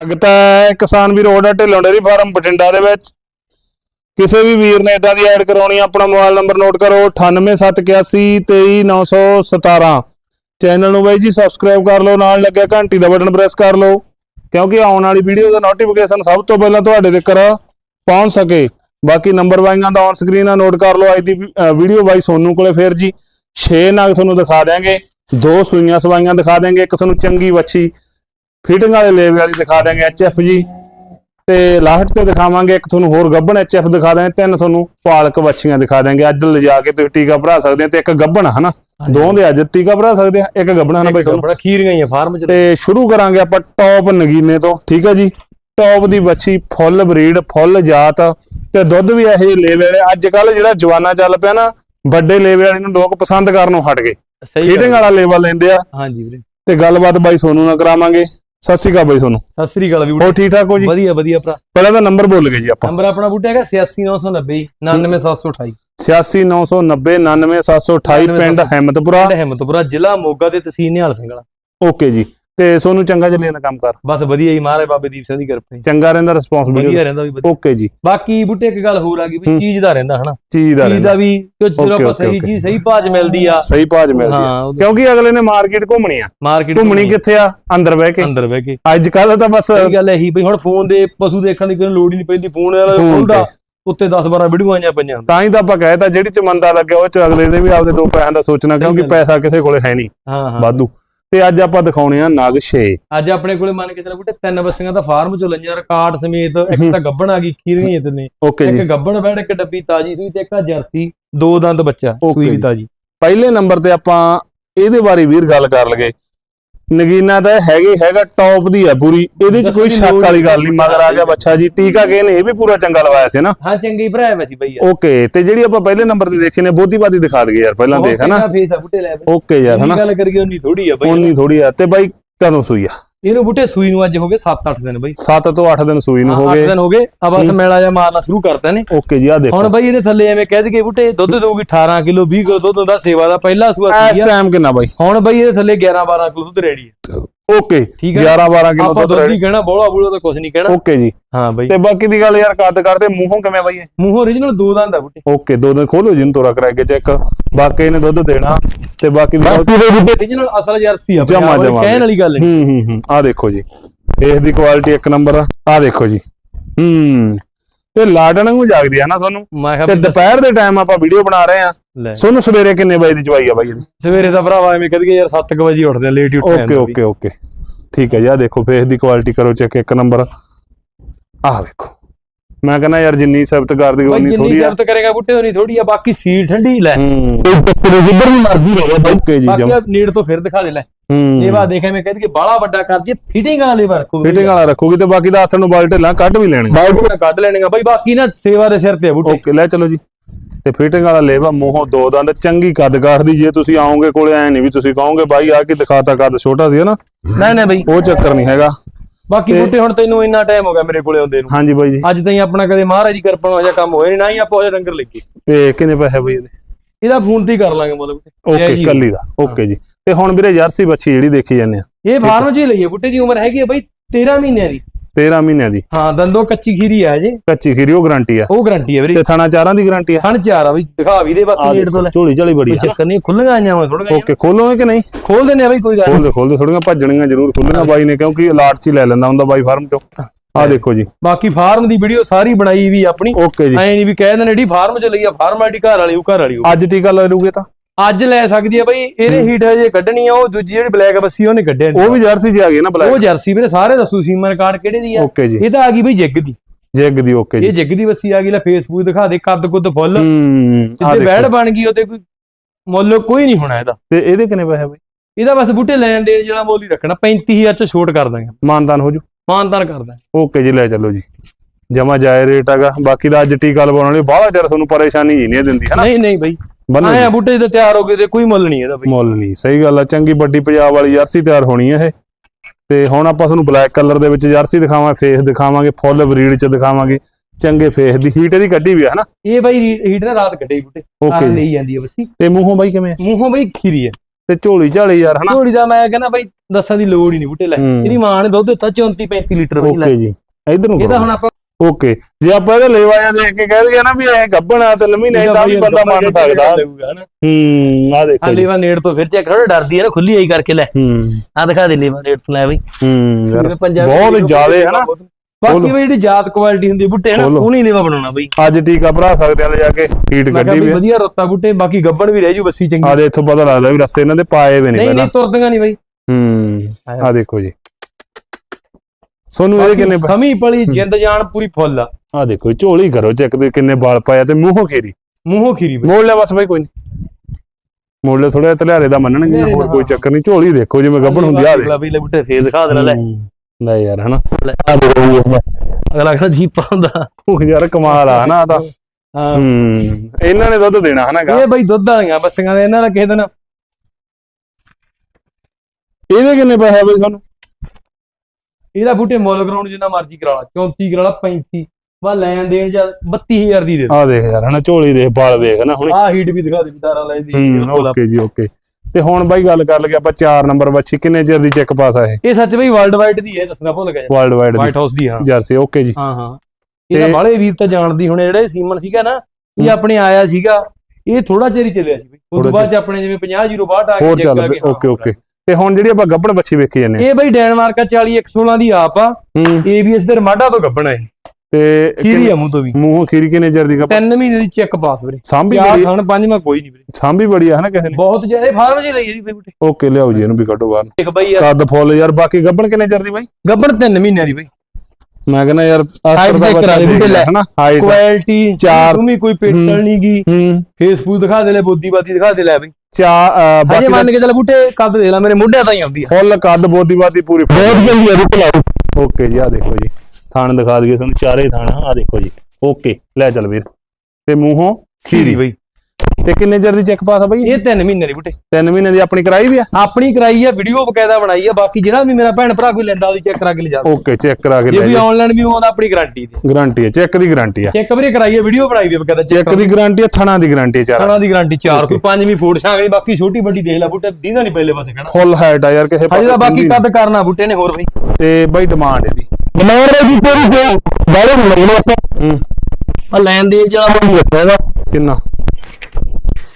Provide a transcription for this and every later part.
ਸਵਾਗਤ ਹੈ ਕਿਸਾਨ ਵੀਰ ਓਡਾ ਢਿੱਲੋਂ ਡੇਰੀ ਫਾਰਮ ਬਠਿੰਡਾ ਦੇ ਵਿੱਚ। ਕਿਸੇ ਵੀ ਵੀਰ ਨੇ ਇਦਾਂ ਦੀ ਐਡ ਕਰਾਉਣੀ ਆਪਣਾ ਮੋਬਾਈਲ ਨੰਬਰ ਨੋਟ ਕਰੋ 9871823917 ਚੈਨਲ ਨੂੰ ਬਾਈ ਜੀ ਸਬਸਕ੍ਰਾਈਬ ਕਰ ਲਓ, ਨਾਲ ਲੱਗਿਆ ਘੰਟੀ ਦਾ ਬਟਨ ਪ੍ਰੈਸ ਕਰ ਲਓ, ਕਿਉਂਕਿ ਆਉਣ ਵਾਲੀ ਵੀਡੀਓ ਦਾ ਨੋਟੀਫਿਕੇਸ਼ਨ ਸਭ ਤੋਂ ਪਹਿਲਾਂ ਤੁਹਾਡੇ ਤੱਕ ਪਹੁੰਚ ਸਕੇ। ਬਾਕੀ ਨੰਬਰ ਵਾਈਆਂ ਦਾ ਔਨ ਸਕਰੀਨ ਆ ਨੋਟ ਕਰ ਲਓ, ਅੱਜ ਦੀ ਵੀਡੀਓ ਬਾਈ ਸੋਨੂ ਕੋਲੇ ਫੇਰ ਜੀ। 6 ਨਗ ਤੁਹਾਨੂੰ ਦਿਖਾ ਦਿਆਂਗੇ, ਦੋ ਸੂਈਆਂ ਸਵਾਈਆਂ ਦਿਖਾ ਦਿਆਂਗੇ, ਇੱਕ ਤੁਹਾਨੂੰ ਚੰਗੀ ਵੱਛੀ ਫਿਟਿੰਗ ਵਾਲੇ ਲੇਵ ਵਾਲੀ ਦਿਖਾ ਦਿਆਂਗੇ ਐਚਐਫ ਜੀ। ਤੇ ਲਾਸਟ ਤੇ ਦਿਖਾਵਾਂਗੇ ਇੱਕ ਤੁਹਾਨੂੰ ਹੋਰ ਗੱਬਣ ਐਚਐਫ ਦਿਖਾ ਦਾਂਗੇ ਤਿੰਨ ਤੁਹਾਨੂੰ ਪਾਲਕ ਵੱਛੀਆਂ ਦਿਖਾ ਦਿਆਂਗੇ। ਅੱਜ ਲਿਜਾ ਕੇ ਤੁਸੀਂ ਟੀਕਾ ਭਰਾ ਸਕਦੇ ਆ ਤੇ ਇੱਕ ਗੱਬਣ ਹਨਾ? ਦੋਵਾਂ ਦੇ ਅੱਜ ਟੀਕਾ ਭਰਾ ਸਕਦੇ ਆ ਇੱਕ ਗੱਬਣ ਹਨਾ ਬਾਈ ਤੁਹਾਨੂੰ? ਬੜਾ ਖੀਰ ਗਈਆਂ ਫਾਰਮ ਚ। ਤੇ ਸ਼ੁਰੂ ਕਰਾਂਗੇ ਆਪਾਂ ਟੌਪ ਨਗੀਨੇ ਤੋਂ ਠੀਕ ਹੈ ਜੀ? ਟੌਪ ਦੀ ਬੱਚੀ ਫੁੱਲ ਬਰੀਡ ਫੁੱਲ ਜਾਤ। ਤੇ ਦੁੱਧ ਵੀ ਇਹ ਲੇਵੇ ਵਾਲੇ ਅੱਜ ਕੱਲ ਜਿਹੜਾ ਜਵਾਨਾ ਚੱਲ ਪਿਆ ਨਾ ਵੱਡੇ ਲੇਵੇ ਵਾਲੇ ਨੂੰ ਲੋਕ ਪਸੰਦ ਕਰਨੋਂ ਹਟ ਗਏ। ਫੀਡਿੰਗ ਵਾਲਾ ਲੇਵਲ ਲੈਂਦੇ ਆ। ਹਾਂਜੀ ਵੀਰੇ। ਤੇ ਗੱਲਬਾਤ ਬਾਈ ਸੋਨੂ ਨਾਲ ਕਰਾਵਾਂਗੇ। ਸਤਿ ਸ਼੍ਰੀ ਅਕਾਲ ਬਾਈ ਸੋਨੂ ਸਤਿ ਸ੍ਰੀ ਅਕਾਲ ਵੀ ਹੋਰ ਠੀਕ ਠਾਕ ਹੋ ਜੀ? ਵਧੀਆ ਵਧੀਆ ਭਰਾ। ਪਹਿਲਾਂ ਤਾਂ ਨੰਬਰ ਬੋਲ ਗਏ ਜੀ ਆਪਾਂ। ਨੰਬਰ ਆਪਣਾ ਬੂਟੇ ਹੈਗਾ 86990 99728 86990 99728 ਪਿੰਡ ਹਿੰਮਤਪੁਰਾ। ਪਿੰਡ ਹਿੰਮਤਪੁਰਾ ਜ਼ਿਲ੍ਹਾ ਮੋਗਾ ਤੇ ਤਹਿਸੀਲ ਨਿਹਾਲ ਸਿੰਘ ਵਾਲਾ। ਓਕੇ ਜੀ। ਤੇ ਸੋਨੂੰ ਚੰਗਾ ਚੱਲੇ ਦਾ ਕੰਮ ਕਰ। ਬਸ ਵਧੀਆ ਜੀ ਮਹਾਰਾਜ ਬਾਬੇ ਦੀਪ ਸਿੰਘ ਦੀ ਕਿਰਪਾ ਜੀ। ਚੰਗਾ ਰਹਿੰਦਾ ਰਿਸਪੌਂਸ ਵਧੀਆ ਰਹਿੰਦਾ ਵੀ ਵਧੀਆ। ਓਕੇ ਜੀ। ਬਾਕੀ ਬੂਟੇ ਇੱਕ ਗੱਲ ਹੋਰ ਆ ਗਈ ਵੀ। ਚੀਜ਼ ਦਾ ਰਹਿੰਦਾ ਹਨਾ? ਚੀਜ਼ ਦਾ ਚੀਜ਼ ਰਹਿੰਦਾ। ਦਾ ਵੀ ਕਿ ਜਦੋਂ Okay, ਆਪਾਂ okay, ਸਹੀ okay. ਚੀਜ਼ ਸਹੀ ਭਾਜ ਮਿਲਦੀ ਆ। ਸਹੀ ਭਾਜ ਮਿਲਦੀ ਹੈ ਹਾਂ ਕਿਉਂਕਿ ਅਗਲੇ ਨੇ ਮਾਰਕੀਟ ਘੁੰਮਣੀ ਆ। ਮਾਰਕੀਟ ਘੁੰਮਣੀ ਕਿੱਥੇ ਆ? ਅੰਦਰ ਬਹਿ ਕੇ। ਅੰਦਰ ਬਹਿ ਕੇ। ਅੱਜ ਕੱਲ ਤਾਂ ਬਸ ਸਹੀ ਗੱਲ ਇਹੀ ਬਈ ਹੁਣ ਫੋਨ ਦੇ ਪਸ਼ੂ ਦੇਖਣ ਦੀ ਕੋਈ ਲੋੜ ਹੀ ਨਹੀਂ ਪੈਂਦੀ ਫੋਨ ਵਾਲਾ Phone ਖੋਲਦਾ ਤੇ। ਉੱਤੇ 10 12 ਵੀਡੀਓ ਆਈਆਂ ਪਈਆਂ ਹੁੰਦੀਆਂ। ਤਾਂ ਹੀ ਤਾਂ ਆਪਾਂ ਕਹਿਤਾ ਜਿਹੜੀ ਚ ਮੰਦਾ ਲੱਗਿਆ ਉਹ ਚ ਅਗਲੇ ਨੇ ਵੀ ਆਪਦੇ ਦੋ ਪੈਸਿਆਂ ਦਾ ਸੋਚਣਾ ਕਿਉਂਕਿ ਗੱਲ ਹੈ। ਪੈਸਾ ਕਿਸੇ ਕੋਲੇ ਹੈ ਨਹੀਂ। ਹਾਂ ਹਾਂ। ਵਾਧੂ। ਤੇ ਅੱਜ ਆਪਾਂ ਦਿਖਾਉਣੇ ਆ ਨਗ 6 ਅੱਜ ਆਪਣੇ ਕੋਲੇ ਮੰਨ ਕੇ ਚੱਲ ਬੁੱਟੇ ਤਿੰਨ ਬੱਸੀਆਂ ਦਾ ਫਾਰਮ ਚੋਂ ਲਈਆਂ ਰਿਕਾਰਡ ਸਮੇਤ ਇੱਕ ਤਾਂ ਗੱਬਣ ਆ ਗਈ ਖੀਰ ਗਈਆਂ ਤਿੰਨੇ ਓਕੇ ਜੀ। ਇੱਕ ਗੱਬਣ ਬੈੜ ਇੱਕ ਡੱਬੀ ਤਾਜੀ ਸੂਈ ਤੇ ਇੱਕ ਆ ਜਰਸੀ ਦੋ ਦੰਦ ਬੱਚਾ ਸੂਈ। ਤਾਜੀ। ਪਹਿਲੇ ਨੰਬਰ ਤੇ ਆਪਾਂ ਇਹਦੇ ਬਾਰੇ ਵੀਰ ਗੱਲ ਕਰ ਲਗੇ ਨਗੀਨਾ ਤਾਂ ਹੈਗੇ ਹੈਗਾ ਟੌਪ ਦੀ ਆ ਪੂਰੀ। ਇਹਦੇ ਚ ਕੋਈ ਸ਼ੱਕ ਵਾਲੀ। ਗੱਲ ਨਹੀਂ ਮਗਰ ਆ ਗਿਆ ਬੱਚਾ ਜੀ। ਟੀਕਾ ਕੇ ਨੇ ਇਹ ਵੀ ਪੂਰਾ ਚੰਗਾ ਲਵਾਇਆ ਸੀ ਨਾ। ਹਾਂ ਚੰਗੀ ਭਰਾ ਵੈਸੀ ਬਈ ਓਕੇ ਤੇ ਜਿਹੜੀ ਆਪਾਂ ਪਹਿਲੇ ਨੰਬਰ ਤੇ ਦੇਖੀ ਨੇ ਬੋਧੀ ਬਾਦੀ ਦਿਖਾ ਦਈਏ ਯਾਰ ਪਹਿਲਾਂ ਦੇਖ ਹਨਾ? ਓਕੇ ਯਾਰ ਹਨਾ? ਗੱਲ ਕਰੀਏ ਉਨੀ ਥੋੜੀ ਆ ਬਈ। ਉਨੀ ਥੋੜੀ ਆ ਤੇ ਬਾਈ ਕਦੋਂ ਸੂਈ ਆ? ਇਹਨੂੰ ਬੁੱਟੇ ਸੂਈ ਨੂੰ ਅੱਜ ਹੋ ਗਏ 7-8 ਦਿਨ ਬਈ। 7 ਤੋਂ 8 ਦਿਨ ਸੂਈ ਨੂੰ ਹੋ 8 ਗਏ। ਦਿਨ ਹੋ ਗਏ ਆ ਬਸ। ਮੇਲਾ ਜਾਂ ਮਾਰਨਾ ਸ਼ੁਰੂ ਕਰਤਾ ਨੇ ਓਕੇ ਜੀ ਆ ਦੇਖੋ। ਹੁਣ ਬਈ ਇਹਦੇ ਥੱਲੇ ਐਵੇਂ ਕਹਿ ਦਈਏ ਬੁੱਟੇ ਦੁੱਧ ਦਊਗੀ 18 ਕਿਲੋ 20 ਕਿਲੋ ਦੁੱਧ ਹੁੰਦਾ ਸੇਵਾ ਦਾ ਪਹਿਲਾ ਸੂਆ ਇਸ ਟਾਈਮ ਕਿੰਨਾ ਬਾਈ? ਹੁਣ ਬਈ ਇਹਦੇ ਥੱਲੇ 11 12 ਕਿਲੋ ਦੁੱਧ ਰੈਡੀ ਹੈ। ਓਕੇ ਠੀਕ ਹੈ 11 12 ਕਿਲੋ ਆਪਾਂ ਦੁੱਧ। ਹੀ ਕਹਿਣਾ ਬੋਲਾ ਬੋਲਾ ਤਾਂ ਕੁਝ ਨਹੀਂ ਕਹਿਣਾ। ਓਕੇ ਜੀ। ਹਾਂ ਬਈ। ਤੇ ਬਾਕੀ ਦੀ ਗੱਲ ਯਾਰ ਕੱਦ ਕਰਦੇ ਮੂੰਹੋਂ ਕਿਵੇਂ ਬਾਈ ਇਹ? ਮੂੰਹੋਂ origignal ਦੋ ਦੰਦ ਆ ਬੁੱਟੇ। ਓਕੇ ਦੋ ਦਿਨ ਖੋਲੋ ਜੀ ਨੂੰ ਤੋਰਾ ਕਰਾ ਕੇ ਚੈੱਕ ਬਾਕੀ ਇਹਨੇ ਦੁੱਧ ਦੇਣਾ ਤੇ ਬਾਕੀ ਦੀ ਗੱਲ origignal ਅਸਲ ਜਰਸੀ ਆ ਜਮਾਂ- ਜਮਾਂ। ਕਹਿਣ ਵਾਲੀ ਗੱਲ ਨਹੀਂ। ਹੂੰ ਹੂੰ ਹੂੰ ਆ ਦੇਖੋ ਜੀ। ਇਸ ਦੀ ਕੁਆਲਿਟੀ ਇੱਕ ਨੰਬਰ ਆ ਆਹ ਦੇਖੋ ਜੀ। ਹੂੰ। ਤੇ ਲਾਡਣ ਨੂੰ ਜਾਗਦੀ ਆ ਨਾ ਤੁਹਾਨੂੰ। ਮੈਂ ਕਿਹਾ ਤੇ ਵੀ ਦੁਪਹਿਰ ਦੇ ਟਾਈਮ ਆਪਾਂ ਵੀਡੀਓ ਬਣਾ ਰਹੇ ਆ। ਲੈ। ਤੁਹਾਨੂੰ ਸਵੇਰੇ ਕਿੰਨੇ ਵਜੇ ਦੀ ਚਵਾਈ ਆ ਬਾਈ ਇਹਦੀ? ਸਵੇਰੇ ਦਾ ਭਰਾਵਾ ਐਵੇਂ ਕਹਦੇ ਯਾਰ 7 ਵਜੇ ਉੱਠਦੇ ਆ ਲੇਟ ਹੀ ਉੱਠਦੇ ਓਕੇ ਓਕੇ ਓਕੇ। ਠੀਕ ਹੈ ਜੀ ਆ ਦੇਖੋ ਫੇਸ ਦੀ ਕੁਆਲਿਟੀ ਕਰੋ ਚੈੱਕ ਇੱਕ ਨੰਬਰ ਆਹ ਵੇਖੋ। ਮੈਂ ਕਹਿੰਦਾ ਯਾਰ ਜਿੰਨੀ ਸਬਤ ਕਰਦੀ ਉਨੀ ਜਿੰਨੀ ਥੋੜੀ ਆ। ਜ਼ਬਤ ਕਰੇਗਾ ਬੁੱਟੇ ਹੋਣੀ ਥੋੜੀ ਆ ਬਾਕੀ ਸੀਲ ਠੰਡੀ ਲੈ। ਹੂੰ। ਜਿੱਧਰ ਵੀ ਮਰਜ਼ੀ ਰਹੇ ਓਕੇ ਜੀ ਬਾਕੀ ਨੀੜ ਤੋਂ ਫਿਰ ਦਿਖਾ ਦੇ ਲੈ। ਹੂੰ। ਇਹ ਵਾ ਦੇਖੇ ਮੈਂ ਕਹਿੰਦੀ ਕਿ ਬਾਲਾ ਵੱਡਾ ਕਰ ਦਈਏ ਫਿਟਿੰਗ ਵਾਲੇ ਵਰਕ ਫਿਟਿੰਗ ਵਾਲਾ ਰੱਖੋਗੇ ਤੇ ਬਾਕੀ ਦਾ ਹੱਥ ਨੂੰ ਬਾਲ ਢਿੱਲਾਂ ਕੱਢ ਵੀ ਲੈਣਗੇ ਬਾਈਕ ਕੱਢ ਲੈਣਗੇ ਬਾਈ ਬਾਕੀ ਨਾ ਸੇਵਾ ਦੇ ਸਿਰ ਤੇ ਬੁੱਟੇ। ਓਕੇ ਲੈ ਚਲੋ ਜੀ। ਤੇ ਫਿਟਿੰਗ ਵਾਲਾ ਲੇਵਾ ਮੂੰਹੋਂ ਦੋ ਦੰਦ ਚੰਗੀ ਕੱਦ ਕਾਠਦੀ ਜੇ ਤੁਸੀਂ ਆਓਗੇ ਕੋਲੇ ਐ ਨਹੀਂ ਵੀ ਤੁਸੀਂ ਕਹੋਗੇ ਬਾਈ ਆ ਕੀ ਦਿਖਾਤਾ ਕੱਦ ਛੋਟਾ ਸੀ ਨਾ ਨਹੀਂ ਨਹੀਂ ਬਈ। ਉਹ ਚੱਕਰ ਨਹੀਂ ਹੈਗਾ। ਬਾਕੀ ਬੁੱਟੇ ਹੁਣ ਤੈਨੂੰ ਇੰਨਾ ਟਾਈਮ ਹੋ ਗਿਆ ਮੇਰੇ ਕੋਲੇ ਆਉਂਦੇ ਨੂੰ। ਹਾਂਜੀ ਬਾਈ ਜੀ। ਅੱਜ ਤਾਈਂ ਆਪਣਾ ਕਦੇ ਮਹਾਰਾਜ ਦੀ ਕਿਰਪਾ ਨਾਲ ਜਿਹਾ ਕੰਮ ਹੋਇਆ ਨੀ, ਨਾ ਹੀ ਆਪਾਂ ਉਹ ਡੰਗਰ ਲੱਗੇ ਤੇ ਕਿੰਨੇ ਪੈਸੇ ਬਈ ਇਹਦੇ? ਇਹਦਾ ਫੋਨ ਤੇ ਕਰ ਲਾਂਗੇ ਮਤਲਬ ਓਕੇ ਕੱਲੀ ਦਾ। ਓਕੇ ਜੀ। ਤੇ ਹੁਣ ਵੀਰੇ ਜਰਸੀ ਬੱਚੀ ਜਿਹੜੀ ਦੇਖੀ ਜਾਂਦੇ ਆ। ਇਹ ਫਾਰਮ ਹੀ ਲਈਏ ਬੁੱਟੇ ਦੀ ਉਮਰ ਹੈਗੀ ਹੈ ਬਈ 13 ਮਹੀਨਿਆਂ ਦੀ। 13 ਮਹੀਨਿਆਂ ਦੀ। ਹਾਂ ਦੰਦੋਂ ਕੱਚੀ ਖੀਰੀ ਆ ਜੇ ਕੱਚੀ ਖੀਰੀ ਉਹ ਗਾਰੰਟੀ ਆ। ਉਹ ਗਾਰੰਟੀ ਹੈ ਵੀਰੇ। ਤੇ ਥਾਣਾ ਚਾਰਾਂ ਦੀ ਗਾਰੰਟੀ ਆ। ਖਣ ਚਾਰ ਆ ਬਈ ਦਿਖਾ ਵੀ ਦੇ ਬਾਕੀ ਰੇਟ ਤੋਂ ਲੈ ਝੋਲੀ ਝਾਲੀ ਬੜੀ ਆ। ਚੱਕਰ ਨਹੀਂ ਖੁੱਲੀਆਂ ਆਈਆਂ ਵਾ ਥੋੜਾ ਓਕੇ ਖੋਲੋਗੇ ਕਿ ਨਹੀਂ? ਖੋਲ ਦਿੰਨੇ ਆ ਬਈ ਕੋਈ ਗੱਲ ਨੀ। ਖੋਲਦੇ ਖੋਲਦੇ ਥੋੜੀਆਂ ਭੱਜਣੀਆਂ ਜ਼ਰੂਰ ਖੁੱਲਣੀਆਂ ਬਾਈ ਨੇ ਕਿਉਂਕਿ ਅਲਾਟ ਚ ਹੀ ਲੈ ਲੈਂਦਾ ਹੁੰਦਾ ਬਾਈ ਫਾਰਮ ਚੋਂ। ਆ ਦੇਖੋ ਜੀ। ਬਾਕੀ ਫਾਰਮ ਦੀ ਵੀਡੀਓ ਸਾਰੀ ਬਣਾਈ ਵੀ ਆਪਣੀ। ਓਕੇ ਜੀ। ਐ ਨਹੀਂ ਵੀ ਕਹਿ ਦਿੰਦੇ ਡੀ ਫਾਰਮ 'ਚ ਲਈ ਆ ਫਾਰਮ ਆਈਡੀ ਘਰ ਵਾਲੀ ਉਹ ਘਰ ਵਾਲੀ ਅੱਜ ਟੀਕਾ ਲੈ ਲੂਗੇ ਤਾਂ? ਅੱਜ ਲੈ ਸਕਦੀ ਆ ਬਈ ਇਹਨੇ ਹੀਟ ਹਜੇ ਕੱਢਣੀ ਆ ਉਹ ਦੂਜੀ ਜਿਹੜੀ ਬਲੈਕ ਬੱਸੀ ਉਹਨੇ ਕੱਢਿਆ ਨੀ। ਉਹ ਵੀ ਜਰਸੀ ਜੀ ਆ ਗਈ ਨਾ ਉਹ ਬਲੈਕ ਜਰਸੀ ਵੀਰੇ ਸਾਰੇ ਦੱਸੂ ਸੀਮਨ ਕਾਰਡ ਕਿਹੜੇ ਦੀ ਆ? ਓਕੇ ਜੀ। ਇਹ ਤਾਂ ਆ ਗਈ ਬਈ ਜਿੱਗ ਦੀ। ਜੈਗ ਦੀ ਓਕੇ ਇਹ ਜੀ ਜਿੱਗ ਦੀ ਬੱਸੀ ਆ ਗਈ ਲੈ ਫੇਸਬੁੱਕ ਦਿਖਾ ਦੇ ਕੱਦ ਕੁੱਦ ਫੁੱਲ। ਹੂੰ ਜੇ ਬੈੜ ਬਣ ਗਈ ਉਹਤੇ ਕੋਈ ਮੁੱਲ ਕੋਈ ਨਹੀਂ ਹੋਣਾ ਇਹਦਾ। ਤੇ ਇਹਦੇ ਕਿੰਨੇ ਪੈਸੇ ਬਈ? ਇਹਦਾ ਬਸ ਬੂਟੇ ਲੈਣ ਦੇਣ ਜਿਹੜਾ ਮੁੱਲ ਹੀ ਰੱਖਣਾ 35000 ਚ ਛੋਟ ਕਰ ਦਾਂਗੇ। ਮਾਨਦਾਨ ਹੋ ਜੂ। ਮਾਨਤਾਨ ਕਰ ਦਾਂਗੇ। ਓਕੇ ਜੀ ਲੈ ਚੱਲੋ ਜੀ। ਜਮਾ ਜਾਏ ਰੇਟ ਹੈਗਾ। ਬਾਕੀ ਦਾ ਅੱਜ ਟੀਕਾ ਲਵਾਉਣ ਲਈ ਬਾਹਲਾ ਚਿਰ ਤੁਹਾਨੂੰ ਪਰੇਸ਼ਾਨੀ ਹੀ ਨਹੀਂ ਦਿੰਦੀ ਹਨਾ ਨਹੀਂ ਨਹੀਂ ਬਈ। ਬੰਨੋ ਆਇਆ। ਬੂਟੇ ਜਦੋਂ ਤਿਆਰ ਹੋ ਗਏ ਤੇ ਕੋਈ ਮੁੱਲ ਨਹੀਂ ਇਹਦਾ ਬਈ। ਮੁੱਲ ਨਹੀਂ ਸਹੀ ਗੱਲ ਆ ਚੰਗੀ ਵੱਡੀ ਪੰਜਾਬ ਵਾਲੀ ਜਰਸੀ ਤਿਆਰ ਹੋਣੀ ਹੈ ਇਹ। ਤੇ ਹੁਣ ਆਪਾਂ ਤੁਹਾਨੂੰ ਬਲੈਕ ਕਲਰ ਦੇ ਵਿੱਚ ਜਰਸੀ ਦਿਖਾਵਾਂ ਫੇਸ ਦਿਖਾਵਾਂਗੇ ਫੁੱਲ ਬਰੀਡ ਚ ਦਿਖਾਵਾਂਗੇ ਚੰਗੇ ਫੇਸ ਦੀ ਹੀਟ ਇਹਦੀ ਕੱਢੀ ਵੀ ਆ ਹਨਾ? ਇਹ ਬਈ ਹੀਟ ਨੇ ਰਾਤ ਕੱਢੇ ਬੂਟੇ ਓਕੇ ਲਈ ਜਾਂਦੀ ਹੈ ਬੱਸੀ। ਤੇ ਮੂੰਹੋਂ ਬਾਈ ਕਿਵੇਂ? ਆ? ਮੂੰਹੋਂ ਬਈ ਖੀਰੀ ਹੈ ਤੇ ਝੋਲੀ ਝਾਲੀ ਯਾਰ ਹਨਾ? ਝੋਲੀ ਦਾ ਮੈਂ ਕਹਿੰਦਾ ਬਾਈ ਦੱਸਾਂ ਦੀ ਲੋੜ ਹੀ ਨਹੀਂ ਬੂਟੇ ਲੈ। ਹੂੰ। ਇਹਦੀ ਮਾਂ ਨੇ ਦੁੱਧ ਦਿੱਤਾ 34 35 ਲੀਟਰ ਬਈ ਲੈ। ਓਕੇ ਜੀ। ਇਧਰ ਨੂੰ ਇਹਦਾ। ਹੁਣ ਆਪਾਂ ਓਕੇ। ਜੇ ਆਪਾਂ ਇਹਦਾ ਲੇਵਾ ਜਾਂ ਦੇਖ ਕੇ ਕਹਿ ਦਈਏ ਨਾ ਵੀ ਇਹ ਗੱਬਣਾ ਤੇ ਲੰਮੀ ਨਹੀਂ ਤਾਂ ਵੀ ਬੰਦਾ ਮੰਨ ਸਕਦਾ। ਹੂੰ ਆ ਦੇਖੋ ਲੇਵਾ ਨੇੜ ਤੋਂ ਫਿਰ ਚੈੱਕ ਕਰੋ ਡਰਦੀ ਹੈ ਨਾ ਖੁੱਲੀ ਆਈ ਕਰਕੇ ਲੈ। ਹੂੰ। ਆ ਦਿਖਾ ਦੇ ਲੇਵਾ ਨੇੜ ਤੋਂ ਲੈ ਬਈ। ਹੂੰ ਯਾਰ ਬਹੁਤ ਜ਼ਿਆਦੇ ਹਨਾ? ਬਹੁਤ- ਬਾਕੀ ਬਈ ਜਿਹੜੀ ਜਾਤ ਕੁਆਲਿਟੀ ਹੁੰਦੀ ਹੈ ਬੂਟੇ ਬੋਲੋ। ਉਹ ਨਹੀਂ ਲੇਵਾ ਬਣਾਉਣਾ ਬਈ। ਅੱਜ ਟੀਕਾ ਭਰਾ ਸਕਦੇ ਆ ਲੈ ਜਾ ਕੇ ਹੀਟ ਗੱਡੀ ਵੀ ਵੀ। ਵਧੀਆ ਰੁੱਤਾ ਬੂਟੇ ਬਾਕੀ ਗੱਬਣ ਵੀ ਰਹਿ ਜੂ ਬੱਸੀ ਚੰਗੀ। ਆ ਦੇ ਇੱਥੋਂ ਪਤਾ ਲੱਗਦਾ ਵੀ ਰਸਤੇ ਇਹਨਾਂ ਦੇ ਪਾਏ ਵੀ ਨਹੀਂ ਨਹੀਂ ਪਹਿਲਾਂ। ਨਹੀਂ ਤੁਰਦੀਆਂ ਨਹੀਂ ਬਈ। ਹੂੰ ਆ ਦੇਖੋ ਜੀ। ਸੋਨੂੰ ਇਹਦੇ ਕਿੰਨੇ ਸਮੀ ਪਲੀ ਜਿੰਦ ਜਾਨ ਪੂਰੀ ਫੁੱਲ ਆ। ਆ ਦੇਖੋ ਝੋਲੀ ਕਰੋ ਚੈੱਕ ਤੇ ਕਿੰਨੇ ਵਾਲ ਪਾਇਆ ਤੇ ਮੂੰਹੋਂ ਖੇਰੀ। ਮੂੰਹੋਂ ਖੀਰੀ ਬਈ। ਮੋੜ ਲੈ ਬਸ ਬਈ ਕੋਈ ਨਹੀਂ ਮੋੜ ਲੈ ਥੋੜਾ ਤਲਿਆਰੇ ਦਾ ਮੰਨਣਗੇ ਹੋਰ ਕੋਈ ਚੱਕਰ ਨਹੀਂ ਝੋਲੀ ਦੇਖੋ ਜਿਵੇਂ ਗੱਬਣ ਹੁੰਦੀ ਆ ਦੇ ਬਈ ਲੈ ਬੂਟੇ ਫੇਰ ਦਿਖਾ ਦੇਣਾ ਲੈ। ਲੈ ਯਾਰ ਹਨਾ। ਆ ਅਗਲਾ ਕਹਿੰਦਾ ਜੀਪਾ ਹੁੰਦਾ ਉਹ ਯਾਰ ਕਮਾਲ ਆ ਹਨਾ ਆ ਤਾਂ। ਹਾਂ। ਹੂੰ। ਇਹਨਾਂ ਨੇ ਦੁੱਧ ਦੇਣਾ ਹਨਾ ਗਾ। ਇਹ ਬਈ ਦੁੱਧ ਵਾਲੀਆਂ ਬੱਸੀਆਂ ਦੇ ਇਹਨਾਂ ਦਾ ਕਿਸੇ ਦਿਨ। ਇਹਦੇ ਕਿੰਨੇ ਪੈਸੇ ਬਈ ਸਾਨੂੰ? ਇਹਦਾ ਬੂਟੇ ਮੁੱਲ ਕਰਾਉਣ ਜਿੰਨਾ ਮਰਜ਼ੀ ਕਰਾ ਲਾ 34 ਕਰਾ ਲਾ 35 ਵਾ ਲੈਣ ਦੇਣ ਜਾਂ 32000 ਦੀ ਦੇ ਆ ਦੇਖ ਯਾਰ ਹਨਾ ਝੋਲੀ ਦੇ ਵਾਲ ਵੇਖ ਨਾ ਹੁਣੇ। ਆ ਹੀਟ ਵੀ ਦਿਖਾ ਦੇ ਵਿਚਾਰਾ ਲੈ ਦੀ। ਓਕੇ ਜੀ ਓਕੇ ਤੇ ਹੁਣ ਬਾਈ ਗੱਲ ਕਰ ਲਗੇ ਆਪਾਂ 4 ਨੰਬਰ ਬੱਚੀ ਕਿੰਨੇ ਚਿਰ ਦੀ ਚੈੱਕ ਪਾਸ ਆ ਇਹ? ਇਹ ਸੱਚ ਬਈ ਵਰਲਡ ਵਾਈਡ ਦੀ ਹੈ ਦੱਸਣਾ ਭੁੱਲ ਗਿਆ। ਵਰਲਡ ਵਾਈਡ ਵਾਈਟ ਦੀ ਹਾਊਸ ਦੀ ਹਾਂ। ਜਰਸੀ ਓਕੇ ਜੀ। ਹਾਂ ਹਾਂ। ਇਹਦਾ ਬਾਲੇ ਵੀਰ ਤਾਂ ਜਾਣਦੀ ਹੁਣ ਜਿਹੜਾ ਸੀਮਨ ਸੀਗਾ ਨਾ ਇਹ। ਆਪਣੇ ਆਇਆ ਸੀਗਾ ਇਹ ਥੋੜਾ ਚਿਰ ਹੀ ਚੱਲਿਆ ਸੀ ਬਈ। ਉਸ ਤੋਂ ਬਾਅਦ ਚ ਆਪਣੇ ਜਿਵੇਂ 50 062 ਆ ਕੇ ਚੱਲ ਕਰਕੇ ਓਕੇ ਓਕੇ ਤੇ ਹੁਣ ਜਿਹੜੀ ਆਪਾਂ ਗੱਬਣ ਬੱਚੀ ਵੇਖੀ ਜਾਂਦੇ ਇਹ ਬਈ ਡੈਨਮਾਰਕ ਆ 40 116 ਦੀ ਆਪ ਆ। ਏਬੀਐਸ ਦੇ ਰਮਾਡਾ ਤੋਂ ਗੱਬਣਾ ਇਹ। ਤੇ ਖੀਰੀ ਆ ਮੂੰਹ ਤੋਂ ਵੀ। ਮੂੰਹੋਂ ਖੀਰੀ ਕਿੰਨੇ ਚਿਰ ਦੀ ਗੱਬਣ? ਤਿੰਨ ਮਹੀਨੇ ਦੀ ਚੈੱਕ ਪਾਸ ਵੀਰੇ। ਸਾਂਭੀ ਬੜੀ। ਥਣ ਪੰਜਵਾਂ ਕੋਈ ਨਹੀਂ ਵੀਰੇ। ਸਾਂਭੀ ਬੜੀ ਆ ਹਨਾ ਕਿਸੇ ਨੇ? ਬਹੁਤ ਜ਼ਿਆਦਾ ਫਾਰਮ ਜੀ ਲਈ ਜੀ ਬੂਟੇ। ਓਕੇ ਲਿਆਓ ਜੀ ਇਹਨੂੰ ਵੀ ਕੱਢੋ ਬਾਹਰ ਦੇਖ ਬਈ ਯਾਰ ਕੱਦ ਫੁੱਲ ਯਾਰ ਬਾਕੀ ਗੱਬਣ ਕਿੰਨੇ ਦੀ ਬਾਈ? ਗੱਬਣ ਤਿੰਨ ਮਹੀਨਿਆਂ ਦੀ ਬਈ। ਮੈਂ ਕਹਿੰਦਾ ਯਾਰ Height check ਕਰਾ ਦੇ ਬੂਟੇ ਲੈ। ਹਨਾ ਹਾਈਟ ਕੁਆਲਿਟੀ ਚਾਰ- ਤੁਮੀ ਕੋਈ ਪੇਟਲ ਨਹੀਂ ਗੀ ਹੂੰ। ਫੇਸਬੁੱਕ ਦਿਖਾ ਦੇ ਲੈ ਬੋਦੀ ਬਾਦੀ ਦਿਖਾ ਦੇ ਲੈ ਬਈ। ਚਾ ਬਾਕੀ ਮੰਨ ਕੇ ਚੱਲ ਬੂਟੇ ਕੱਦ ਦੇ ਲੈ ਮੇਰੇ ਮੋਢਿਆਂ ਤਾਂ ਹੀ ਆਉਂਦੀ ਆ। ਫੁੱਲ ਕੱਦ ਬੋਦੀਵਾਦੀ ਪੂਰੀ ਬਹੁਤ ਜਲਦੀ ਆ ਬੂਟੇ ਓਕੇ ਜੀ ਆ ਦੇਖੋ ਜੀ। ਥਾਣ ਦਿਖਾ ਦਈਏ ਤੁਹਾਨੂੰ ਚਾਰੇ ਥਾਣ ਆ ਦੇਖੋ ਜੀ। ਓਕੇ ਲੈ ਚੱਲ ਵੀਰ। ਤੇ ਮੂੰਹੋਂ ਖੀਰੀ। ਬਈ। ਤੇ ਕਿੰਨੇ ਚਿਰ ਦੀ ਚੈੱਕ ਪਾਸ ਆ ਬਾਈ? ਇਹ ਤਿੰਨ ਮਹੀਨੇ ਦੀ ਬੂਟੇ। ਤਿੰਨ ਮਹੀਨੇ ਦੀ ਆਪਣੀ ਕਰਾਈ ਵੀ ਆ? ਆਪਣੀ ਕਰਾਈ ਆ ਵੀਡੀਓ ਬਕਾਇਦਾ ਬਣਾਈ ਆ ਬਾਕੀ ਜਿਹੜਾ ਵੀ ਮੇਰਾ ਭੈਣ ਭਰਾ ਕੋਈ ਲੈਂਦਾ ਉਹਦੀ ਚੈੱਕ ਕਰਾ ਕੇ ਲਿਜਾ ਓਕੇ ਚੈੱਕ ਕਰਾ ਕੇ ਜੇ ਲੈ ਵੀ ਜੀ ਆਨਲਾਈਨ ਵੀ ਆਉਂਦਾ ਆਪਣੀ ਗਾਰੰਟੀ ਦੀ। ਗਾਰੰਟੀ ਹੈ ਚੈੱਕ ਦੀ ਗਾਰੰਟੀ ਆ। ਚੈੱਕ ਵੀਰੇ ਕਰਾਈ ਆ ਵੀਡੀਓ ਬਣਾਈ ਵੀ ਬਕਾਇਦਾ ਚੈੱਕ ਦੀ ਗਾਰੰਟੀ ਹੈ ਥਣਾ ਦੀ ਗਾਰੰਟੀ ਹੈ ਚਾਰਾ। ਖਾਣਾ ਦੀ ਗਾਰੰਟੀ 4 Okay. ਤੋਂ 5 ਵੀ ਫੋੜ ਛਾਂਗਣੀ ਬਾਕੀ ਛੋਟੀ ਵੱਡੀ ਦੇਖ ਲੈ ਬੂਟੇ ਦੀਦਾ ਨਹੀਂ ਪਹਿਲੇ ਪਾਸੇ ਖੜਾ ਫੁੱਲ ਹਾਈਟ ਆ ਯਾਰ ਕਿਸੇ ਹਜੇ ਤਾਂ ਬਾਕੀ ਪਾਸੇ ਕੱਦ ਕਰਨਾ ਬੂਟੇ ਨੇ ਹੋਰ ਬਈ ਤੇ ਬਾਈ ਡਿਮਾਂਡ ਇਹਦੀ। ਬਲੌਰ ਦੀ ਤੇਰੀ ਬਾਲੇ ਮਿਲਣੇ ਆਪਾਂ ਹੂੰ। ਆ ਲੈਣ ਦੇ ਜਿਹੜਾ ਬਣ ਰੱਖਿਆ ਕਿੰਨਾ?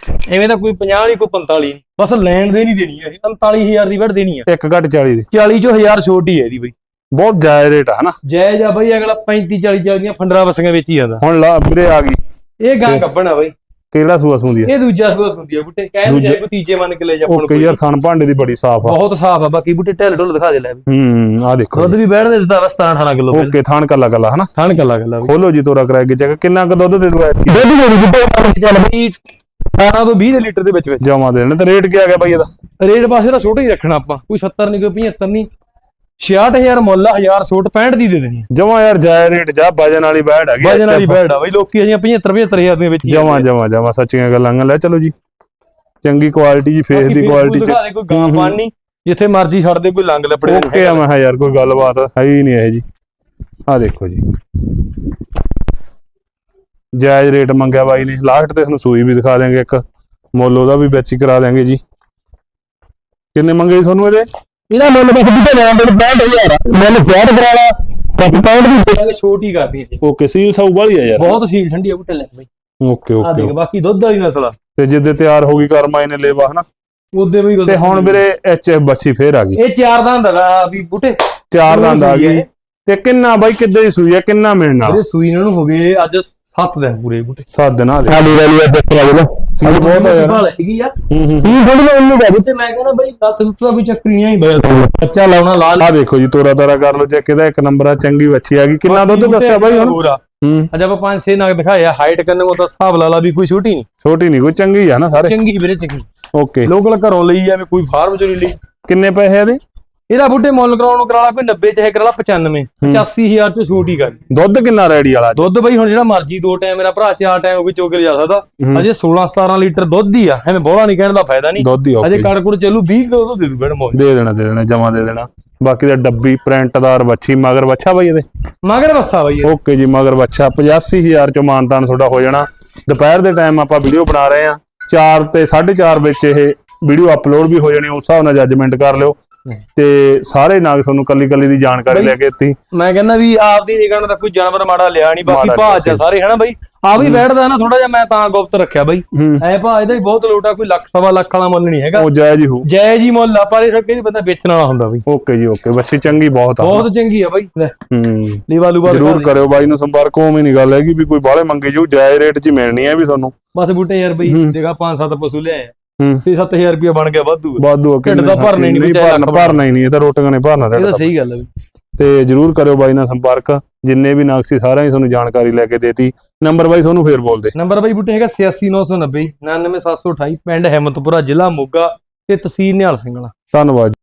ਐਵੇਂ ਤਾਂ ਕੋਈ 50 ਨਹੀਂ ਕੋਈ 45 ਨਹੀਂ ਬਸ ਲੈਣ ਦੇ ਨਹੀਂ ਦੇਣੀ ਇਹ 49000 ਦੀ ਵੜ ਦੇਣੀ ਆ। ਇੱਕ ਘੱਟ 40 ਦੀ। 40 ਚੋਂ 1000 ਛੋਟੀ ਹੈ ਇਹਦੀ ਬਈ। ਬਹੁਤ ਜਾਇਜ਼ ਰੇਟ ਆ ਹਨਾ? ਜਾਇਜ਼ ਆ ਬਈ ਅਗਲਾ 35 40 40 ਦੀਆਂ ਫੰਡਰਾ ਵਸੀਆਂ ਵਿੱਚ ਹੀ ਜਾਂਦਾ ਹੁਣ ਲਾ ਵੀਰੇ ਆ ਗਈ। ਇਹ ਗਾਂ ਗੱਬਣਾ ਬਈ। ਕਿਹੜਾ ਸੂਆ ਸੂੰਦੀ ਆ? ਇਹ ਦੂਜਾ ਸੂਆ ਹੁੰਦੀ ਆ ਬੁੱਟੇ। ਕਹਿ ਜਾਏ ਕੋਈ ਤੀਜੇ ਮੰਨ ਕੇ ਲੈ ਜਾ ਓਕੇ ਯਾਰ ਸਣ ਭਾਂਡੇ ਦੀ ਬੜੀ ਸਾਫ਼ ਆ। ਬਹੁਤ ਸਾਫ਼ ਆ ਬਾਕੀ ਬੁੱਟੇ ਢਿੱਲ ਢੁੱਲ ਦਿਖਾ ਦੇ ਲੈ ਹੂੰ ਆ ਦੇਖੋ ਦੁੱਧ ਵੀ ਬੈਠ ਦੇ ਦਿੱਤਾ 17 18 ਕਿਲੋ ਓਕੇ ਥਾਣ ਕੱਲਾ ਕੱਲਾ ਹਨਾ? ਥਣ ਕੱਲਾ ਕੱਲਾ ਖੋਲੋ ਜੀ ਤੋਰਾ ਕਰਾ ਕੇ ਚੈੱਕ ਕਿੰਨਾ ਕੁ ਦੁੱਧ ਦੇ ਦੂਗਾ ਐਤਕੀ ਦੁੱਧ ਜਿਹੜੀ ਬੁੱਟੇ। ਚੱਲ ਬਈ 18 ਤੋਂ 20 ਦੇ ਲੀਟਰ ਦੇ ਵਿੱਚ ਵਿੱਚ। ਜਮਾ ਦੇ ਦੇਣੇ ਤੇ ਰੇਟ ਕੀ ਆ ਗਿਆ ਬਾਈ ਇਹਦਾ? ਰੇਟ ਪਾਸੇ ਦਾ ਛੋਟਾ ਹੀ ਰੱਖਣਾ ਆਪਾਂ ਕੋਈ 70 ਨਹੀਂ ਕੋਈ 75 ਨਹੀਂ। 66000 ਮੁੱਲ ਆ 1000 ਛੋਟ 65 ਦੀ ਦੇ ਦੇਣੀ ਜਮਾ ਯਾਰ ਜਾਇਜ਼ ਰੇਟ ਜਾ ਵਜਨ ਵਾਲੀ ਬੈੜ ਹੈਗੀ ਵਜਨ ਵਾਲੀ ਬੈੜ ਆ ਬਈ ਲੋਕੀ ਅਜੀਆਂ 75 75000 ਦੇ ਵਿੱਚ ਜਮਾ ਜਮਾ ਜਮਾ ਸੱਚੀਆਂ ਗੱਲਾਂ ਲੈ ਚਲੋ ਜੀ। ਚੰਗੀ ਕੁਆਲਿਟੀ ਜੀ ਫੇਸ ਦੀ ਕੁਆਲਿਟੀ ਚ। ਕੋਈ ਗਾਂ। ਪਾਣੀ ਜਿੱਥੇ ਮਰਜ਼ੀ ਛੱਡ ਦੇ ਕੋਈ ਲੰਗ ਲੱਪੜੇ ਓਕੇ ਆ ਮੈਂ ਯਾਰ ਕੋਈ ਗੱਲਬਾਤ ਹੈ ਹੀ ਨਹੀਂ ਇਹ ਜੀ। ਆ ਦੇਖੋ ਜੀ। ਜਾਇਜ਼ ਰੇਟ ਮੰਗਿਆ ਬਾਈ ਨੇ। ਲਾਸਟ ਤੇ ਤੁਹਾਨੂੰ ਸੂਈ ਵੀ ਦਿਖਾ ਦਿਆਂਗੇ ਇੱਕ। ਮੁੱਲ ਉਹਦਾ ਵੀ ਵਿੱਚ ਹੀ ਕਰਾ ਦਿਆਂਗੇ ਜੀ। ਕਿੰਨੇ ਮੰਗੇ ਤੁਹਾਨੂੰ ਇਹਦੇ? ਇਹਦਾ ਮੁੱਲ ਬਸ ਦੇ 65000 ਮੁੱਲ ਫੈਟ ਕਰਾ ਲਾ 65 ਦੀ ਦੇ ਦਾਂਗੇ। ਛੋਟੀ ਕਰਦੀ ਹੈ ਓਕੇ ਸੀਲ ਸਾਊ ਵਾਲੀ ਆ ਯਾਰ। ਬਹੁਤ ਸੀਲ ਠੰਡੀ ਆ ਬੁੱਟੇ ਲੈ ਬਈ। ਓਕੇ ਆ ਓਕੇ ਦੇਖ ਬਾਕੀ ਦੁੱਧ ਵਾਲੀ ਨਸਲ ਆ। ਤੇ ਜਿੱਦੇ ਤਿਆਰ ਹੋ ਗਈ ਕਰਮਾਈ ਨੇ ਲੇਵਾ ਹਨਾ? ਉਹਦੇ ਵੀ ਤੇ ਹੁਣ ਵੀਰੇ ਐਚ ਐਫ ਬੱਚੀ ਫੇਰ ਆ ਗਈ। ਇਹ ਚਾਰ ਦਾ ਹੁੰਦਾ ਵੀ ਬੁੱਟੇ ਚਾਰ ਦੰਦ ਆ ਗਈ। ਤੇ ਕਿੰਨਾ ਬਾਈ ਕਿੱਦਾਂ ਦੀ ਸੂਈ ਆ? ਕਿੰਨਾ ਮਿਲਣ ਵਾਲਾ? ਇਹਦੇ ਸੂਈ ਇਹਨਾਂ ਨੂੰ ਹੋ ਗਏ ਅੱਜ 7 ਦਿਨ ਪੂਰੇ ਬੁੱਟੇ ਸੱਤ ਦਿਨ ਆ ਦੇ। ਸਾਡੀ ਵਾਲੀ ਆ ਦੇਖ ਲਾ ਲੋ ਸੀਲ ਬਹੁਤ ਆ ਯਾਰ। ਹੈਗੀ ਆ ਹੂੰ। ਹੂੰ ਇਹ ਥੋੜੀ ਜਿਹੀ ਉਹਨੂੰ ਬੁੱਟੇ ਮੈਂ ਕਹਿੰਦਾ ਬਈ ਦੱਸ ਦੁੱਤਾ ਕੋਈ ਚੱਕਰੀ ਨਹੀਂ ਬਈ। ਬੱਚਾ ਲਾਉਣਾ ਲਾਲ ਆ ਦੇਖੋ ਜੀ ਤੋਰਾ ਤਾਰਾ ਕਰ ਲਓ ਚੈੱਕ ਇਹਦਾ ਇੱਕ ਨੰਬਰ ਆ ਚੰਗੀ ਵੱਛੀ ਆ ਗਈ। ਕਿੰਨਾ ਦੁੱਧ ਦੱਸਿਆ ਬਾਈ ਹੁਣ ਪੂਰਾ ਹੂੰ। ਅੱਜ ਆਪਾਂ ਪੰਜ ਛੇ ਨਗ ਦਿਖਾਇਆ ਹਾਈਟ ਕਰਨ ਕੋ ਤਾਂ ਹਿਸਾਬ ਲਾ ਲਾ ਵੀ ਕੋਈ ਛੋਟੀ ਨਹੀਂ। ਛੋਟੀ ਨਹੀਂ ਕੋਈ ਚੰਗੀ ਆ ਨਾ ਸਾਰੇ। ਚੰਗੀ ਵੀਰੇ ਚੰਗੀ। ਓਕੇ। ਲੋਕਲ ਘਰੋਂ ਲਈ ਐਵੇਂ ਕੋਈ ਫਾਰਮ ਚੋਂ ਨਹੀਂ ਲਈ। ਕਿੰਨੇ ਪੈਸੇ ਇਹਦੇ? ਇਹਦਾ ਬੁੱਢੇ ਮੁੱਲ ਕਰਾਉਣ ਨੂੰ ਕਰਾ ਲਾ ਕੋਈ 90 ਚਾਹੇ ਕਰਾ ਲਾ 95 85000 ਚ ਛੋਟੀ ਕਰ। ਦੁੱਧ ਕਿੰਨਾ ਰੈਡੀ ਵਾਲਾ ਦੁੱਧ ਬਈ ਹੁਣ ਜਿਹੜਾ ਮਰਜ਼ੀ ਦੋ ਟਾਈਮ ਮੇਰਾ ਭਰਾ ਚਾਰ ਟਾਈਮ ਕੋਈ ਚੋਕੇ ਲਿਜਾ ਸਕਦਾ। ਹੂੰ। ਅਜੇ 16 17 ਲੀਟਰ ਦੁੱਧ ਹੀ ਆ ਐਵੇਂ ਬੋਲਾ ਨਹੀਂ ਕਹਿਣ ਦਾ ਫਾਇਦਾ ਨਹੀਂ ਦੁੱਧ ਹੀ ਅਜੇ ਕੜਕੁੜ ਚੱਲੂ 20 ਕਿਲੋ ਦੁੱਧ ਦੇ ਦੂ ਬੈਣ ਮੋਜ। ਦੇ ਦੇਣਾ ਦੇ ਦੇਣਾ ਜਮਾ ਦੇ ਦੇਣਾ। ਬਾਕੀ ਦਾ ਡੱਬੀ ਪ੍ਰਿੰਟਦਾਰ ਵੱਛੀ ਮਗਰ ਵੱਛਾ ਬਾਈ ਇਹਦੇ। ਮਗਰ ਬੱਸਾ ਬਈ। ਓਕੇ ਜੀ ਮਗਰ ਵੱਛਾ 85000 ਚੋਂ ਮਾਨਤਾਨ ਤੁਹਾਡਾ ਹੋ ਜਾਣਾ। ਦੁਪਹਿਰ ਦੇ ਟਾਈਮ ਆਪਾਂ ਵੀਡੀਓ ਬਣਾ ਰਹੇ ਆ 4 ਤੇ 4.5 ਵਿੱਚ ਇਹ ਵੀਡੀਓ ਅਪਲੋਡ ਵੀ ਹੋ ਜਾਣੀ ਉਸ ਹਿਸਾਬ ਨਾਲ ਜੱਜਮੈਂਟ ਕਰ ਲਿਓ। ਤੇ ਸਾਰੇ ਨਾਗ ਤੁਹਾਨੂੰ ਕੱਲੀ ਕੱਲੀ ਦੀ ਜਾਣਕਾਰੀ ਲੈ ਕੇ ਦਿੱਤੀ। ਮੈਂ ਕਹਿੰਦਾ ਵੀ ਆਪਦੀ ਨਿਗਾਹ ਨਾਲ ਕੋਈ ਜਾਨਵਰ ਮਾੜਾ ਲਿਆ ਨਹੀਂ ਬਾਕੀ ਚ ਨਹੀਂ। ਸਾਰੇ ਹਨਾ ਬਈ? ਆ ਵੀ ਬੈਠਦਾ ਨਾ ਥੋੜਾ ਜਿਹਾ ਮੈਂ ਤਾਂ ਗੁਪਤ ਰੱਖਿਆ ਬਈ। ਹੂੰ। ਐ ਭਾਅ ਇਹਦਾ ਹੀ ਬਹੁਤ ਲੋਟਾ ਕੋਈ ਲੱਖ ਸਵਾ ਲੱਖ ਵਾਲਾ ਮੁੱਲ ਨਹੀਂ ਹੈਗਾ। ਉਹ ਜਾਇਜ਼ ਹੀ ਹੋ ਜੈ ਜੀ ਮੁੱਲ ਆ ਪਰ ਇਹ ਨਹੀਂ ਬੰਦਾ ਵੇਚਣ ਵਾਲਾ ਹੁੰਦਾ ਬਈ। ਓਕੇ ਜੀ ਓਕੇ। ਬੱਚੀ ਚੰਗੀ ਬਹੁਤ ਆ। ਬਹੁਤ ਚੰਗੀ ਆ ਬਈ ਹੂੰ। ਲੀਵਾ ਲੂਵਾ ਜਰੂਰ ਦੇ। ਕਰਿਓ ਬਾਈ ਨੂੰ ਸੰਪਰਕ ਉਵੇਂ ਨਹੀਂ ਗੱਲ ਹੈਗੀ ਵੀ ਕੋਈ ਬਾਹਲੇ ਮੰਗੇ ਜਾਊ ਜਾਇਜ਼ ਰੇਟ 'ਚ ਹੀ ਮਿਲਣੀ ਹੈ ਵੀ ਤੁਹਾਨੂੰ। ਬਸ ਬੂਟੇ ਯਾਰ ਬਈ ਹੂੰ। ਦੇਖਾ 5-7 ਪਸ਼ੂ ਲਿਆਏ ਹੂੰ। 6-7000 ਰੁਪਏ ਬਣ ਗਿਆ ਵਾਧੂ। ਵਾਧੂ ਢਿੱਡ ਤਾਂ ਭਰਨਾ ਹੀ ਨਹੀਂ, ਭਰਨਾ ਭਰਨਾ ਹੀ ਨਹੀਂ ਇਹ ਤਾਂ ਰੋਟੀਆਂ ਨੇ ਭਰਨਾ ਇਹ ਤਾਂ। ਸਹੀ ਗੱਲ ਹੈ ਤੇ ਜਰੂਰ ਕਰਿਓ ਬਾਈ ਨਾਲ ਸੰਪਰਕ ਜਿੰਨੇ ਵੀ ਨਾਗ ਸੀ ਸਾਰਿਆਂ ਦੀ ਤੁਹਾਨੂੰ ਜਾਣਕਾਰੀ ਲੈ ਕੇ ਦੇਤੀ। ਨੰਬਰ ਬਾਈ ਤੁਹਾਨੂੰ ਫੇਰ ਬੋਲ ਦੇ ਨੰਬਰ ਬਾਈ ਬੂਟੇ ਹੈਗਾ 86990 99728 ਪਿੰਡ ਹਿੰਮਤਪੁਰਾ ਜ਼ਿਲ੍ਹਾ ਮੋਗਾ ਤੇ ਤਹਿਸੀਲ ਨਿਹਾਲ ਸਿੰਘ ਵਾਲਾ। ਧੰਨਵਾਦ